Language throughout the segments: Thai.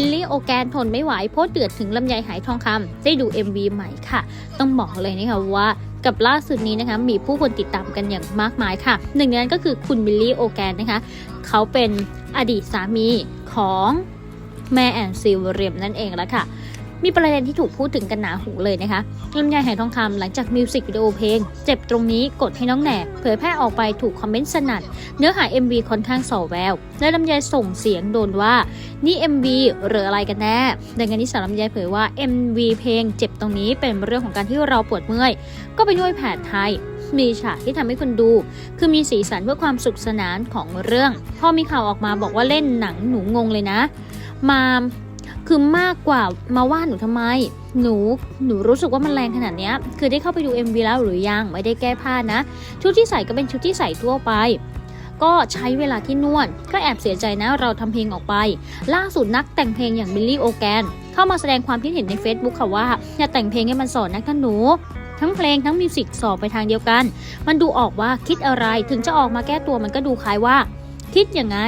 บิลลี่โอแกนทนไม่ไหวโพสเดือดถึงลำไยหายทองคำได้ดู MV ใหม่ค่ะ ต้องบอกเลยนะคะว่ากับล่าสุดนี้นะคะมีผู้คนติดตามกันอย่างมากมายค่ะ หนึ่งในนั้นก็คือคุณบิลลี่โอแกนนะคะ เขาเป็นอดีตสามีของแม่แอนซิวเรียมนั่นเองแล้วค่ะ มีประเด็นที่ถูกพูดถึงกันหนาหูเลยนะคะลำไยหายทองคำหลังจากมิวสิกวิดีโอเพลง เจ็บตรงนี้กดให้น้องแหนบเผยแพร่ออกไปถูกคอมเมนต์สนั่นเนื้อหา MV ค่อนข้างส่อแวว และลำไยส่งเสียงโดนว่า นี่ MV หรืออะไรกันแน่ดังนั้นนิสาวลำไยเผยว่า MV เพลง เจ็บตรงนี้เป็นเรื่องของการที่เราปวดเมื่อย ก็ไปนวดแผนไทยมีฉากที่ทำให้คนดู คือมีสีสันเพื่อความสุขสนานของเรื่อง พอมีข่าวออกมาบอกว่าเล่นหนังหนูงงเลยนะ มา คือมากกว่ามาว่าหนูทำไม หนูหนูรู้สึกว่ามันแรงขนาดเนี้ยคือได้เข้าไปดู MV แล้วหรือยังไม่ได้แก้ผ้านะ ชุดที่ใส่ก็เป็นชุดที่ใส่ทั่วไป ก็ใช้เวลาที่นวดก็แอบเสียใจนะเราทำเพลงออกไป ล่าสุดนักแต่งเพลงอย่างบิลลี่โอแกนเข้ามาแสดงความคิดเห็นใน Facebook ค่ะว่าอย่าแต่งเพลงให้มันสอนนักท่านหนูทั้งเพลงทั้งมิวสิกสอบไปทางเดียวกัน มันดูออกว่าคิดอะไรถึงจะออกมาแก้ตัวมันก็ดูคล้ายว่า คิดยังไง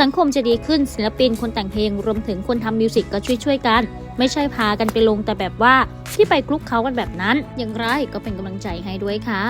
สังคมจะดีขึ้นศิลปินคนแต่งเพลงรวมถึงคนทำมิวสิกก็ช่วยๆกัน ไม่ใช่พากันไปลงแต่แบบว่าที่ไปคลุกเขากันแบบนั้น อย่างไรก็เป็นกำลังใจให้ด้วยค่ะ